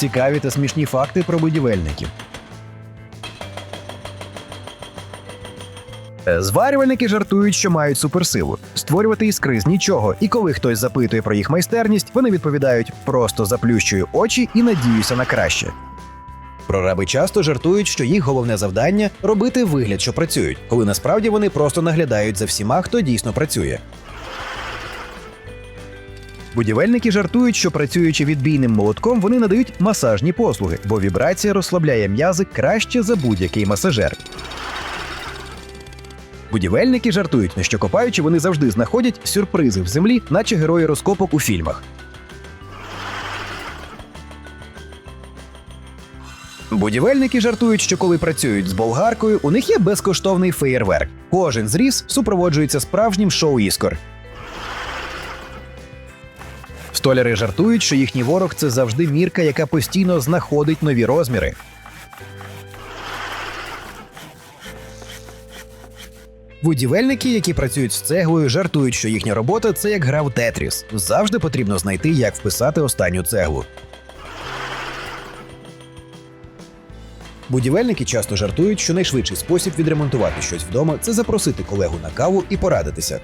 Цікаві та смішні факти про будівельників. Е, Зварювальники жартують, що мають суперсилу створювати іскри з нічого. І коли хтось запитує про їх майстерність, вони відповідають: просто заплющую очі і надіюся на краще. Прораби часто жартують, що їх головне завдання робити вигляд, що працюють, коли насправді вони просто наглядають за всіма, хто дійсно працює. Будівельники жартують, що працюючи відбійним молотком, вони надають масажні послуги, бо вібрація розслабляє м'язи краще за будь-який масажер. Будівельники жартують, що копаючи, вони завжди знаходять сюрпризи в землі, наче герої розкопок у фільмах. Будівельники жартують, що коли працюють з болгаркою, у них є безкоштовний феєрверк. Кожен зріз супроводжується справжнім шоу іскор. Столяри жартують, що їхній ворог це завжди мірка, яка постійно знаходить нові розміри. Будівельники, які працюють з цеглою, жартують, що їхня робота це як гра в Тетріс. Завжди потрібно знайти, як вписати останню цеглу. Будівельники часто жартують, що найшвидший спосіб відремонтувати щось вдома це запросити колегу на каву і порадитися.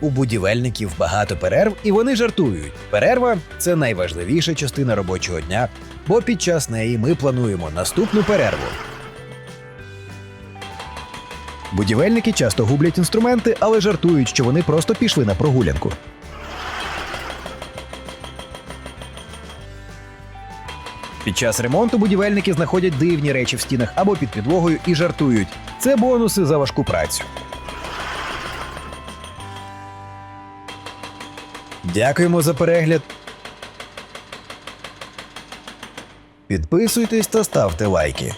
У будівельників багато перерв, і вони жартують. Перерва це найважливіша частина робочого дня, бо під час неї ми плануємо наступну перерву. Будівельники часто гублять інструменти, але жартують, що вони просто пішли на прогулянку. Під час ремонту будівельники знаходять дивні речі в стінах або під підлогою і жартують. Це бонуси за важку працю. Дякуємо за перегляд. Підписуйтесь та ставте лайки.